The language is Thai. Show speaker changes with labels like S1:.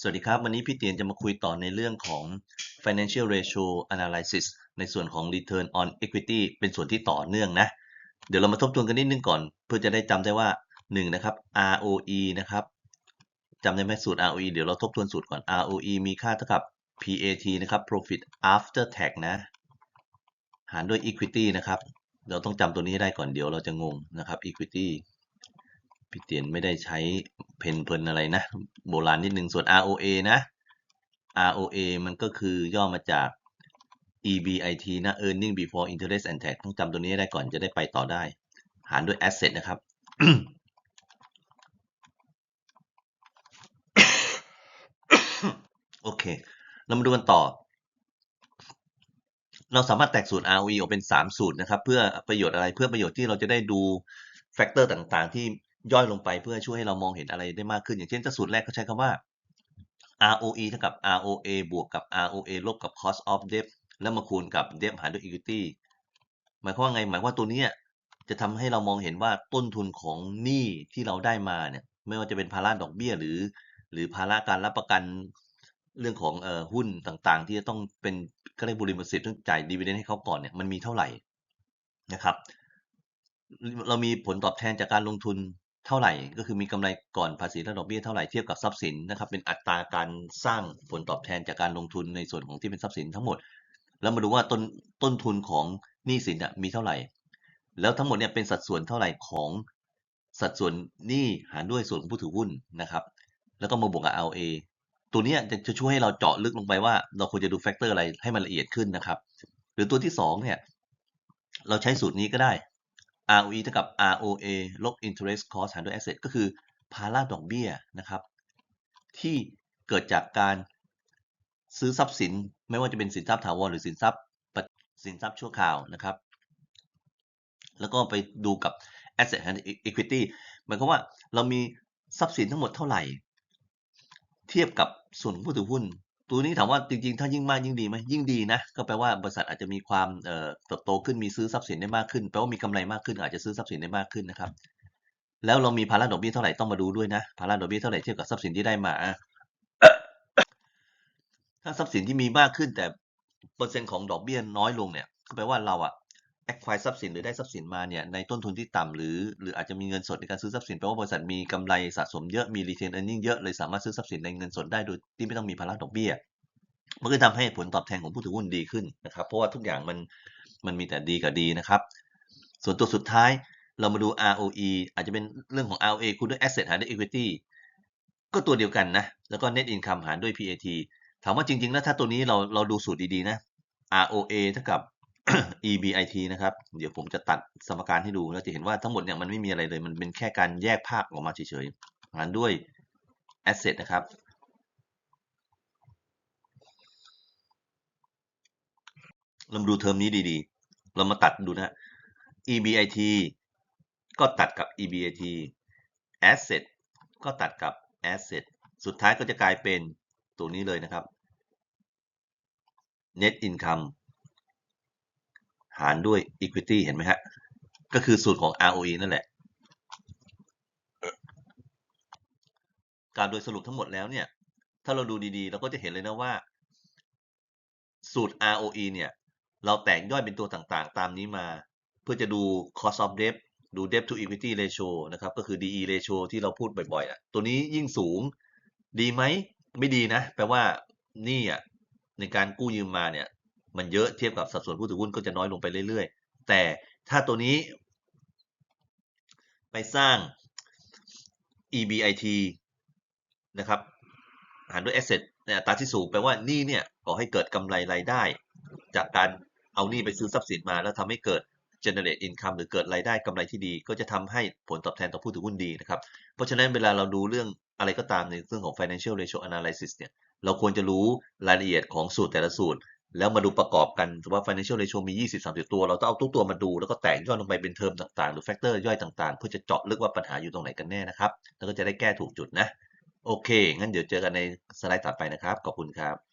S1: สวัสดีครับ วันนี้พี่เตียนจะมาคุยต่อในเรื่องของ financial ratio analysis ในส่วนของ return on equity เป็นส่วนที่ต่อเนื่องนะ เดี๋ยวเรามาทบทวนกันนิดนึงก่อน เพื่อจะได้จำได้ว่า 1 นะครับ ROE นะครับจำได้ไหมสูตร ROE เดี๋ยวเราทบทวนสูตรก่อน ROE มีค่าเท่ากับ PAT นะครับ profit after tax นะ หารด้วย equity นะครับ เราต้องจำตัวนี้ให้ได้ก่อนเดี๋ยวเราจะงงนะครับ equity พี่เตียนไม่ได้ใช้ เพนเพนอะไรนะ โบราณนิดนึงส่วน ROA นะ ROA มันก็คือย่อมาจาก EBIT นะ Earning Before Interest and Tax ต้องจำตัวนี้ได้ก่อนจะได้ไปต่อได้ หารด้วย Asset นะครับ โอเค เรามาดูกันต่อ เราสามารถแตกสูตร ROE ออกเป็น 3 สูตรนะครับ เพื่อประโยชน์อะไรเพื่อประโยชน์ที่เราจะได้ดูแฟกเตอร์ต่างๆ ที่ ย่อยลงไปเพื่อช่วยให้เรามองเห็นอะไรได้มากขึ้น อย่างเช่นถ้าสูตรแรกเขาใช้คำว่า ROE เท่ากับ ROA บวกกับ ROA ลบกับ cost of debt แล้วมาคูณกับ debt หารด้วย equity หมายความว่าไง หมายว่าตัวนี้จะทำให้เรามองเห็นว่าต้นทุนของหนี้ที่เราได้มาเนี่ย ไม่ว่าจะเป็นภาระดอกเบี้ยหรือ หรือภาระการรับประกันเรื่องของเอ่อหุ้นต่างๆ ที่จะต้องเป็นก็เรียกบริษัทสิทธิ์ต้องจ่ายดีเวเดนให้เขาก่อนเนี่ยมันมีเท่าไหร่นะครับ เรามีผลตอบแทนจากการลงทุน เท่าไหร่ ก็คือมีกำไรก่อนภาษีและดอกเบี้ยเท่าไหร่เทียบกับทรัพย์สินนะครับเป็นอัตราการสร้างผลตอบแทนจากการลงทุนในส่วนของที่เป็นทรัพย์สินทั้งหมด แล้วมาดูว่าต้นต้นทุนของหนี้สินมีเท่าไหร่ แล้วทั้งหมดเนี่ยเป็นสัดส่วนเท่าไหร่ของสัดส่วนหนี้หารด้วยส่วนของผู้ถือหุ้นนะครับ แล้วก็มาบวกกับ ROA ตัวเนี้ยจะจะช่วยให้เราเจาะลึกลงไปว่า เราควรจะดูแฟกเตอร์อะไรให้มันละเอียดขึ้นนะครับ หรือตัวที่สองเนี่ยเราใช้สูตรนี้ก็ได้ ROE เท่ากับ ROA ลบ interest cost หารด้วย asset ก็คือภาระดอกเบี้ยนะครับ ที่เกิดจากการซื้อทรัพย์สิน ไม่ว่าจะเป็นสินทรัพย์ถาวรหรือสินทรัพย์สินทรัพย์ชั่วคราวนะครับ แล้วก็ไปดูกับ asset หาร equity หมายความว่าเรามีทรัพย์สินทั้งหมดเท่าไหร่ เทียบกับส่วนของผู้ถือหุ้น ตัวนี้ถามว่าจริงๆ ถ้ายิ่งมากยิ่งดีไหมยิ่งดีนะ ก็แปลว่าบริษัทอาจจะมีความเติบโตขึ้นมีซื้อทรัพย์สินได้มากขึ้นแปลว่ามีกำไรมากขึ้นอาจจะซื้อทรัพย์สินได้มากขึ้นนะครับ แล้วเรามีภาระดอกเบี้ยเท่าไหร่ต้องมาดูด้วยนะภาระดอกเบี้ยเท่าไหร่เทียบกับทรัพย์สินที่ได้มา ถ้าทรัพย์สินที่มีมากขึ้นแต่เปอร์เซ็นต์ของดอกเบี้ยน้อยลงเนี่ยก็แปลว่าเราอะ acquire ทรัพย์สินหรือได้ทรัพย์สินมาเนี่ยในต้นทุนที่ต่ำหรือ หรืออาจจะมีเงินสดในการซื้อทรัพย์สินแปลว่าบริษัทมีกำไรสะสมเยอะมี retain earning เยอะเลยสามารถซื้อทรัพย์สินในเงินสดได้โดยที่ไม่ต้องมีภาระดอกเบี้ยมันก็ทำให้ผลตอบแทนของผู้ถือหุ้นดีขึ้นนะครับ เพราะว่าทุกอย่างมันมันมีแต่ดีกับดีนะครับ ส่วนตัวสุดท้ายเรามาดู ROE อาจจะเป็นเรื่องของ ROA คูณด้วย asset หารด้วย equity ก็ตัวเดียวกันนะ แล้วก็ net income หารด้วย PAT ถามว่าจริงๆ แล้วถ้าตัวนี้เราเราดูสูตรดีๆนะ ROA เท่ากับ EBIT นะครับ เดี๋ยวผมจะตัดสมการให้ดูแล้วจะเห็นว่าทั้งหมดเนี่ยมันไม่มีอะไรเลย มันเป็นแค่การแยกภาคออกมาเฉยๆหารด้วย asset นะครับ เรามาดูเทอมนี้ดีๆ เรามาตัดดูนะ EBIT ก็ตัดกับ EBIT asset ก็ตัดกับ asset สุดท้ายก็จะกลายเป็นตัวนี้เลยนะครับ net income หารด้วย equity เห็นไหมฮะ ก็คือสูตรของ ROE นั่นแหละ การโดยสรุปทั้งหมดแล้วเนี่ย ถ้าเราดูดีๆ เราก็จะเห็นเลยนะว่า สูตร ROE เนี่ย เราแตกย่อยเป็นตัวต่างๆ ตามนี้มา เพื่อจะดู cost of debt ดู debt to equity ratio นะครับ ก็คือ DE ratio ที่เราพูดบ่อยๆอะตัวนี้ยิ่งสูง ดีไหม ไม่ดีนะ แปลว่านี่อะในการกู้ยืมมาเนี่ย มันเยอะเทียบกับสัดส่วนผู้ถือหุ้นก็จะน้อยลงไปเรื่อยๆ แต่ถ้าตัวนี้ไปสร้าง EBIT นะครับหารด้วย asset ในอัตราที่สูงแปลว่านี่เนี่ยก่อให้เกิดกำไรรายได้ จากการเอานี่ไปซื้อทรัพย์สินมา แล้วทำให้เกิด generate income หรือเกิดรายได้กำไรที่ดี ก็จะทำให้ผลตอบแทนต่อผู้ถือหุ้นดีนะครับ เพราะฉะนั้นเวลาเราดูเรื่องอะไรก็ตามในเรื่องของ financial ratio analysis เนี่ยเราควรจะรู้รายละเอียดของสูตรแต่ละสูตร แล้วมาดูประกอบกันว่า financial ratio มี 20-30 ตัว เราต้องเอาทุกตัวมาดูแล้วก็แตกย่อยลงไปเป็นเทอมต่างๆ หรือ factor ย่อยต่างๆ เพื่อจะเจาะลึกว่าปัญหาอยู่ตรงไหนกันแน่นะครับ แล้วก็จะได้แก้ถูกจุดนะ โอเค งั้นเดี๋ยวเจอกันในสไลด์ถัดไปนะครับ ขอบคุณครับ